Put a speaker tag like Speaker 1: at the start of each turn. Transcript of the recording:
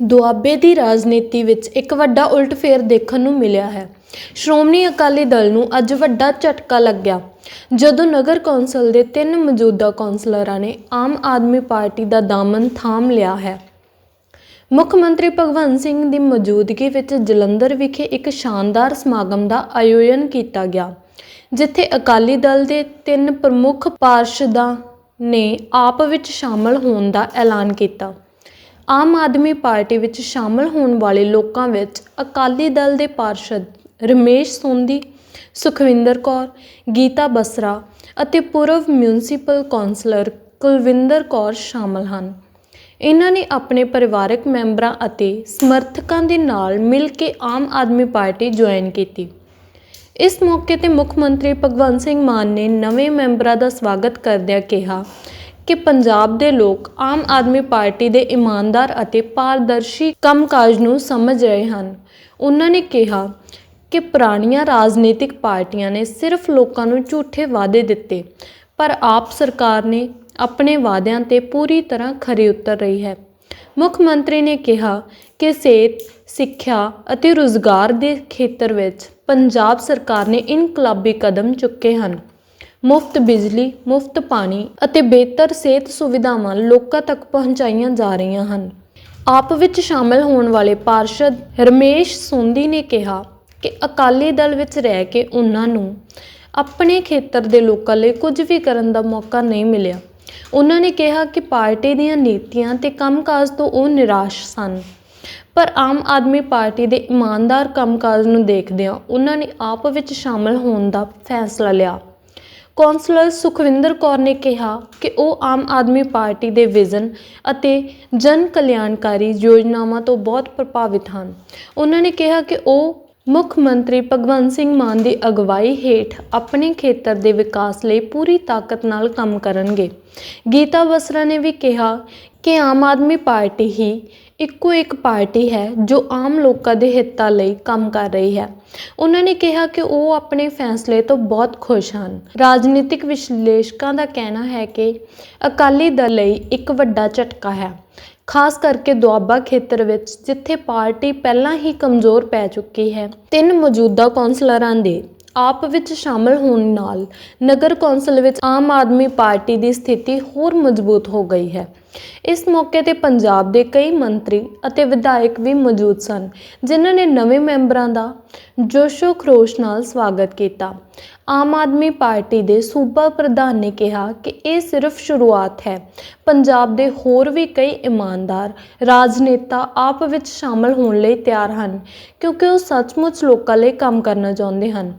Speaker 1: ਦੁਆਬੇ ਦੀ ਰਾਜਨੀਤੀ ਵਿੱਚ ਇੱਕ ਵੱਡਾ ਉਲਟਫੇਰ ਦੇਖਣ ਨੂੰ ਮਿਲਿਆ ਹੈ। ਸ਼੍ਰੋਮਣੀ ਅਕਾਲੀ ਦਲ ਨੂੰ ਅੱਜ ਵੱਡਾ ਝਟਕਾ ਲੱਗਿਆ। ਜਦੋਂ ਨਗਰ ਕੌਂਸਲ ਦੇ ਤਿੰਨ ਮੌਜੂਦਾ ਕੌਂਸਲਰਾਂ ਨੇ ਆਮ ਆਦਮੀ ਪਾਰਟੀ ਦਾ ਦਾਮਨ ਥਾਮ ਲਿਆ ਹੈ। ਮੁੱਖ ਮੰਤਰੀ ਭਗਵੰਤ ਸਿੰਘ ਦੀ ਮੌਜੂਦਗੀ ਵਿੱਚ ਜਲੰਧਰ ਵਿਖੇ ਇੱਕ ਸ਼ਾਨਦਾਰ ਸਮਾਗਮ ਦਾ ਆਯੋਜਨ ਕੀਤਾ ਗਿਆ, ਜਿੱਥੇ ਅਕਾਲੀ ਦਲ ਦੇ ਤਿੰਨ ਪ੍ਰਮੁੱਖ ਪਾਰਸ਼ਦਾਂ ਨੇ ਆਪ ਵਿੱਚ ਸ਼ਾਮਲ ਹੋਣ ਦਾ ਐਲਾਨ ਕੀਤਾ। ਆਮ ਆਦਮੀ ਪਾਰਟੀ ਵਿੱਚ ਸ਼ਾਮਲ ਹੋਣ ਵਾਲੇ ਲੋਕਾਂ ਵਿੱਚ ਅਕਾਲੀ ਦਲ ਦੇ ਪਾਰਸ਼ਦ ਰਮੇਸ਼ ਸੋਂਧੀ ਸੁਖਵਿੰਦਰ ਕੌਰ, ਗੀਤਾ ਬਸਰਾ ਅਤੇ ਪੂਰਵ ਮਿਊਨਿਸਪਲ ਕੌਂਸਲਰ ਕੁਲਵਿੰਦਰ ਕੌਰ ਸ਼ਾਮਲ ਹਨ। ਇਹਨਾਂ ਨੇ ਆਪਣੇ ਪਰਿਵਾਰਕ ਮੈਂਬਰਾਂ ਅਤੇ ਸਮਰਥਕਾਂ ਦੇ ਨਾਲ ਮਿਲ ਕੇ ਆਮ ਆਦਮੀ ਪਾਰਟੀ ਜੁਆਇਨ ਕੀਤੀ। ਇਸ ਮੌਕੇ ਤੇ ਮੁੱਖ ਮੰਤਰੀ ਭਗਵੰਤ ਸਿੰਘ ਮਾਨ ਨੇ ਨਵੇਂ ਮੈਂਬਰਾਂ ਦਾ ਸਵਾਗਤ ਕਰਦਿਆਂ ਕਿਹਾ ਕਿ ਪੰਜਾਬ ਦੇ ਲੋਕ ਆਮ ਆਦਮੀ ਪਾਰਟੀ ਦੇ ਇਮਾਨਦਾਰ ਅਤੇ ਪਾਰਦਰਸ਼ੀ ਕੰਮਕਾਜ ਨੂੰ ਸਮਝ ਰਹੇ ਹਨ। ਉਹਨਾਂ ਨੇ ਕਿਹਾ ਕਿ ਪੁਰਾਣੀਆਂ ਰਾਜਨੀਤਿਕ ਪਾਰਟੀਆਂ ਨੇ ਸਿਰਫ ਲੋਕਾਂ ਨੂੰ ਝੂਠੇ ਵਾਅਦੇ ਦਿੱਤੇ, ਪਰ ਆਪ ਸਰਕਾਰ ਨੇ ਆਪਣੇ ਵਾਅਦਿਆਂ ਤੇ ਪੂਰੀ ਤਰ੍ਹਾਂ ਖਰੀ ਉਤਰ ਰਹੀ ਹੈ। ਮੁੱਖ ਮੰਤਰੀ ਨੇ ਕਿਹਾ ਕਿ ਸਿਹਤ, ਸਿੱਖਿਆ ਅਤੇ ਰੁਜ਼ਗਾਰ ਦੇ ਖੇਤਰ ਵਿੱਚ ਪੰਜਾਬ ਸਰਕਾਰ ਨੇ ਇਨਕਲਾਬੀ ਕਦਮ ਚੁੱਕੇ ਹਨ। ਮੁਫਤ ਬਿਜਲੀ, ਮੁਫਤ ਪਾਣੀ ਅਤੇ ਬਿਹਤਰ ਸਿਹਤ ਸੁਵਿਧਾਵਾਂ ਲੋਕਾਂ ਤੱਕ ਪਹੁੰਚਾਈਆਂ ਜਾ ਰਹੀਆਂ ਹਨ। ਆਪ ਵਿੱਚ ਸ਼ਾਮਲ ਹੋਣ ਵਾਲੇ ਪਾਰਸ਼ਦ ਰਮੇਸ਼ ਸੋਂਦੀ ਨੇ ਕਿਹਾ ਕਿ ਅਕਾਲੀ ਦਲ ਵਿੱਚ ਰਹਿ ਕੇ ਉਹਨਾਂ ਨੂੰ ਆਪਣੇ ਖੇਤਰ ਦੇ ਲੋਕਾਂ ਲਈ ਕੁਝ ਵੀ ਕਰਨ ਦਾ ਮੌਕਾ ਨਹੀਂ ਮਿਲਿਆ। ਉਹਨਾਂ ਨੇ ਕਿਹਾ ਕਿ ਪਾਰਟੀ ਦੀਆਂ ਨੀਤੀਆਂ ਤੇ ਕੰਮਕਾਜ ਤੋਂ ਉਹ ਨਿਰਾਸ਼ ਸਨ। ਪਰ ਆਮ ਆਦਮੀ ਪਾਰਟੀ ਦੇ ਇਮਾਨਦਾਰ ਕੰਮਕਾਜ ਨੂੰ ਦੇਖਦਿਆਂ ਉਹਨਾਂ ਨੇ ਆਪ ਵਿੱਚ ਸ਼ਾਮਲ ਹੋਣ ਦਾ ਫੈਸਲਾ ਲਿਆ। ਕੌਂਸਲਰ ਸੁਖਵਿੰਦਰ ਕੌਰ ਨੇ ਕਿਹਾ ਕਿ ਉਹ ਆਮ ਆਦਮੀ ਪਾਰਟੀ ਦੇ ਵਿਜ਼ਨ ਅਤੇ ਜਨ ਕਲਿਆਣਕਾਰੀ ਯੋਜਨਾਵਾਂ ਤੋਂ ਬਹੁਤ ਪ੍ਰਭਾਵਿਤ ਹਨ। ਉਹਨਾਂ ਨੇ ਕਿਹਾ ਕਿ ਉਹ ਮੁੱਖ ਮੰਤਰੀ ਭਗਵੰਤ ਸਿੰਘ ਮਾਨ ਦੀ ਅਗਵਾਈ ਹੇਠ ਆਪਣੇ ਖੇਤਰ ਦੇ ਵਿਕਾਸ ਲਈ ਪੂਰੀ ਤਾਕਤ ਨਾਲ ਕੰਮ ਕਰਨਗੇ। ਗੀਤਾ ਬਸਰਾ ਨੇ ਵੀ ਕਿਹਾ ਕਿ ਆਮ ਆਦਮੀ ਪਾਰਟੀ ਹੀ ਇੱਕੋ ਇੱਕ ਪਾਰਟੀ ਹੈ ਜੋ ਆਮ ਲੋਕਾਂ ਦੇ ਹਿੱਤਾਂ ਲਈ ਕੰਮ ਕਰ ਰਹੀ ਹੈ। ਉਹਨਾਂ ਨੇ ਕਿਹਾ ਕਿ ਉਹ ਆਪਣੇ ਫੈਸਲੇ ਤੋਂ ਬਹੁਤ ਖੁਸ਼ ਹਨ। ਰਾਜਨੀਤਿਕ ਵਿਸ਼ਲੇਸ਼ਕਾਂ ਦਾ ਕਹਿਣਾ ਹੈ ਕਿ ਅਕਾਲੀ ਦਲ ਲਈ ਇੱਕ ਵੱਡਾ ਝਟਕਾ ਹੈ। ਖਾਸ ਕਰਕੇ ਦੁਆਬਾ ਖੇਤਰ ਵਿੱਚ, ਜਿੱਥੇ ਪਾਰਟੀ ਪਹਿਲਾਂ ਹੀ ਕਮਜ਼ੋਰ ਪੈ ਚੁੱਕੀ ਹੈ, ਤਿੰਨ ਮੌਜੂਦਾ ਕੌਂਸਲਰਾਂ ਦੇ ਆਪ ਵਿੱਚ ਸ਼ਾਮਲ ਹੋਣ ਨਾਲ ਨਗਰ ਕੌਂਸਲ ਵਿੱਚ ਆਮ ਆਦਮੀ ਪਾਰਟੀ ਦੀ ਸਥਿਤੀ ਹੋਰ ਮਜ਼ਬੂਤ ਹੋ ਗਈ ਹੈ। ਇਸ ਮੌਕੇ ਤੇ ਪੰਜਾਬ ਦੇ ਕਈ ਮੰਤਰੀ ਅਤੇ ਵਿਧਾਇਕ ਵੀ ਮੌਜੂਦ ਸਨ, ਜਿਨ੍ਹਾਂ ਨੇ ਨਵੇਂ ਮੈਂਬਰਾਂ ਦਾ ਜੋਸ਼ੋ ਖਰੋਸ਼ ਨਾਲ ਸਵਾਗਤ ਕੀਤਾ। ਆਮ ਆਦਮੀ ਪਾਰਟੀ ਦੇ ਸੂਬਾ ਪ੍ਰਧਾਨ ਨੇ ਕਿਹਾ ਕਿ ਇਹ ਸਿਰਫ ਸ਼ੁਰੂਆਤ ਹੈ। ਪੰਜਾਬ ਦੇ ਹੋਰ ਵੀ ਕਈ ਇਮਾਨਦਾਰ, ਰਾਜਨੇਤਾ ਆਪ ਵਿੱਚ ਸ਼ਾਮਲ ਹੋਣ ਲਈ ਤਿਆਰ ਹਨ, ਕਿਉਂਕਿ ਉਹ ਸੱਚਮੁੱਚ ਲੋਕਾਂ ਲਈ ਕੰਮ ਕਰਨਾ ਚਾਹੁੰਦੇ ਹਨ।